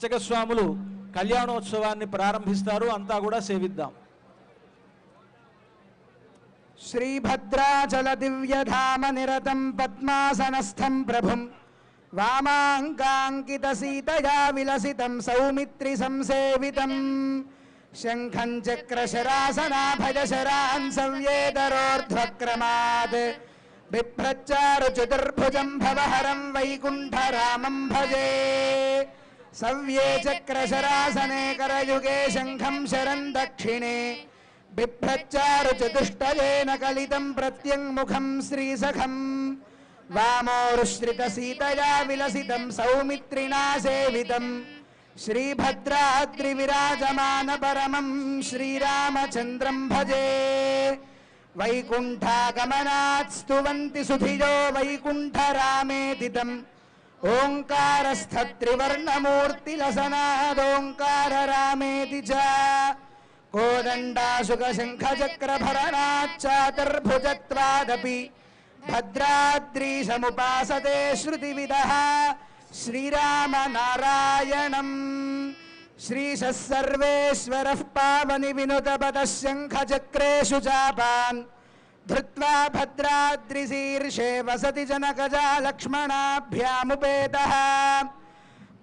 అర్చక స్వాములు కళ్యాణోత్సవాన్ని ప్రారంభిస్తారు అంతా కూడా సేవిద్దాం. శ్రీభద్రాచల దివ్యధామ నిరతం పద్మాసనస్థం ప్రభుం. వామాంకాంకిత సీతయా విలసితం సౌమిత్రి సంసేవితం. శంఖం చక్రశరాసనాభయ శరాన్ సవ్యేతరోర్ధ్వక్రమాత్ బిభ్రచ్చారు చతుర్భుజం భవహరం వైకుంఠరామం భజే. सव्ये चक्रशरासने करयुगे शङ्खं शरं दक्षिणे। बिभ्रच्चारुचतुष्टलेन कलितं प्रत्यङ्मुखं श्रीसखम्। वामोरुश्रितसीतया विलसितं सौमित्रिणा सेवितम् श्रीभद्राद्रिविराजमानपरमं श्रीरामचन्द्रं भजे। वैकुण्ठागमनात् स्तुवन्ति सुधियो वैकुण्ठरामेदितम् ओंकारस्थ त्रिवर्णमूर्ति लसनादोंकार रामेति च। कोदण्डाशुक श्रुति चक्रभरणाच्चातुर्भुजत्वादपि भद्राद्रीशमुपासते श्रुतिविदः। श्रीरामनारायणम्। श्रीशः सर्वेश्वरः पावनि विनुतपदः शङ्खचक्रेषु चापान् धृत्वा भद्राद्रिशीर्षे वसति जनकजा लक्ष्मणाभ्यामुपेतः।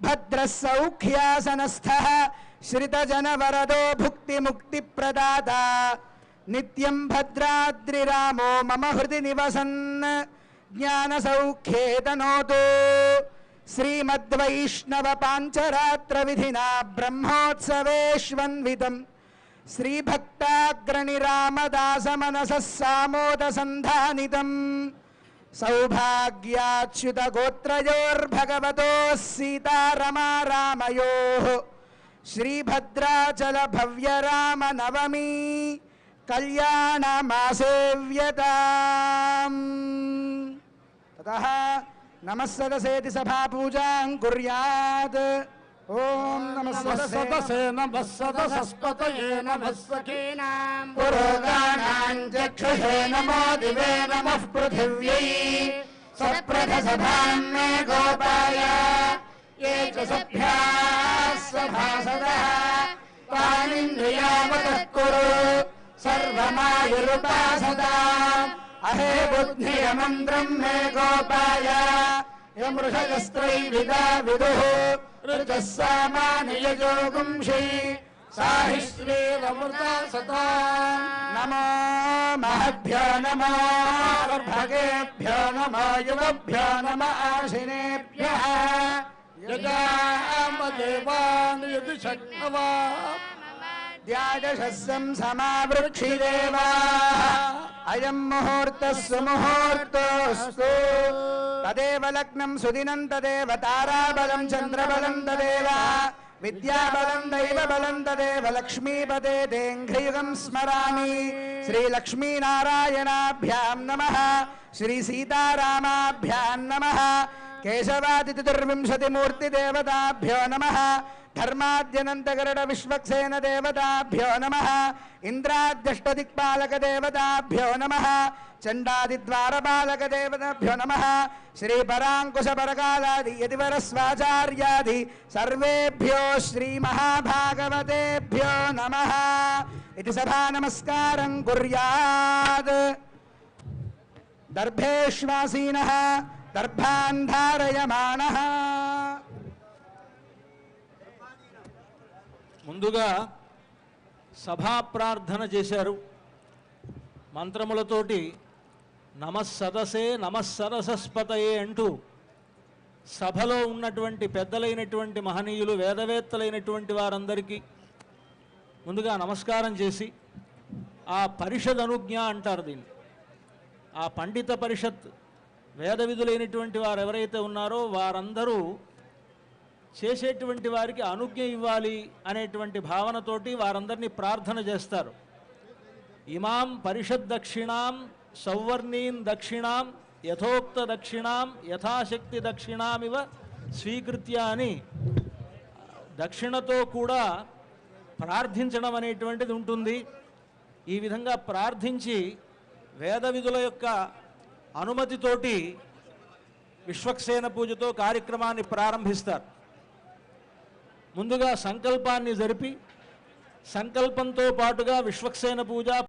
भद्रः सौख्यासनस्थः श्रितजनवरदो भुक्तिमुक्तिप्रदाता। नित्यं भद्राद्रिरामो मम हृदि निवसन्। ज्ञानसौख्ये तनोतु श्रीमद्वैष्णवपाञ्चरात्रविधिना ब्रह्मोत्सवेष्वन्वितम्। श्रीभक्ताग्रणिरामदासमनसः सामोदसन्धानितम् सौभाग्याच्युतगोत्रयोर्भगवतोः सीतारमा रामयोः श्रीभद्राचलभव्यरामनवमी कल्याणमासेव्यताम्। ततः नमः सदसेति सभापूजां कुर्यात्। ॐ नमः सदसे नमः सदसस्पतये नमः दिवे नमः पृथिव्यै सप्रथसभाम् ये च सभ्याः सभासदः तानिन्द्रियावतः कुरु सर्वमायुरुपासदा अहे बुद्धियमन्त्रम् मे गोपाय यमृषयस्त्रैविदा विदुः ऋचः सामानियजोगुंषि साहि श्रीरमृता सदा नमो महभ्यो नमो भगेभ्यो नमो युवभ्यो नम आशिनेभ्यः। यजामदेवान् यदि शक्नवा ध्याजशस्यं समावृक्षिदेवाः। अयं मुहूर्तः सुमुहूर्तोऽस्तु तदेव लग्नं सुदिनं तदेव ताराबलं, चन्द्रबलं तदेव, विद्याबलं, दैवबलं तदेव, लक्ष्मीपदे तेङ्घ्रियुगं स्मरामि। श्रीलक्ष्मीनारायणाभ्यां नमः श्रीसीतारामाभ्यां नमः देवताभ्यो नमः धर्माद्यनन्तगरुड विश्वक्सेन देवताभ्यो नमः। इन्द्राद्यष्टदिक्पालकदेवताभ्यो नमः। चण्डादिद्वारपालकदेवताभ्यो नमः। श्रीपराङ्कुशपरकालादि यतिवरस्वाचार्यादि सर्वेभ्यो श्रीमहाभागवतेभ्यो नमः। इति सभा नमस्कारं कुर्यात्। दर्भेष्वासीनः दर्भान् धारयमाणः ముందుగా సభా ప్రార్థన చేశారు. మంత్రములతోటి నమస్సదసే నమస్సరసస్పతయే అంటూ సభలో ఉన్నటువంటి పెద్దలైనటువంటి మహనీయులు వేదవేత్తలైనటువంటి వారందరికీ ముందుగా నమస్కారం చేసి ఆ పరిషద్ అనుజ్ఞ అంటారు దీన్ని. ఆ పండిత పరిషత్ వేద విధులైనటువంటి వారు ఎవరైతే ఉన్నారో వారందరూ చేసేటువంటి వారికి అనుజ్ఞ ఇవ్వాలి అనేటువంటి భావనతోటి వారందరినీ ప్రార్థన చేస్తారు. ఇమాం పరిషద్ దక్షిణాం సౌవర్ణీన్ దక్షిణాం యథోక్త దక్షిణాం యథాశక్తి దక్షిణామివ స్వీకృత్య అని దక్షిణతో కూడా ప్రార్థించడం అనేటువంటిది ఉంటుంది. ఈ విధంగా ప్రార్థించి వేద విధుల యొక్క అనుమతితోటి విశ్వక్సేన పూజతో కార్యక్రమాన్ని ప్రారంభిస్తారు. ముందుగా సంకల్పాన్ని జరిపి సంకల్పంతో పాటుగా విశ్వక్సేన పూజ